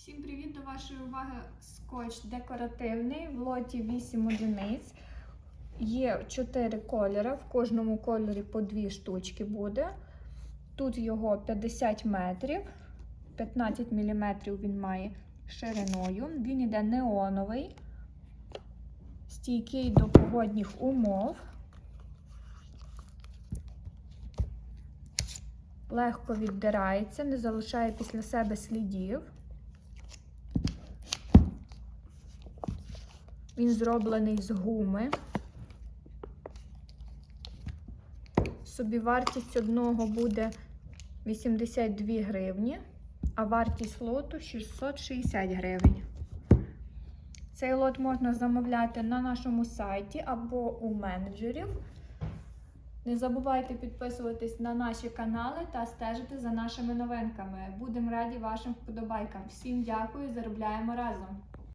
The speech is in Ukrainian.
Всім привіт до вашої уваги скотч декоративний в лоті 8 одиниць. Є 4 кольори, в кожному кольорі по 2 штучки буде. Тут його 50 метрів, 15 мм він має шириною. Він іде неоновий, стійкий до погодних умов. Легко віддирається, не залишає після себе слідів. Він зроблений з гуми. Собівартість одного буде 82 гривні, а вартість лоту 660 гривень. Цей лот можна замовляти на нашому сайті або у менеджерів. Не забувайте підписуватись на наші канали та стежити за нашими новинками. Будемо раді вашим вподобайкам. Всім дякую, заробляємо разом!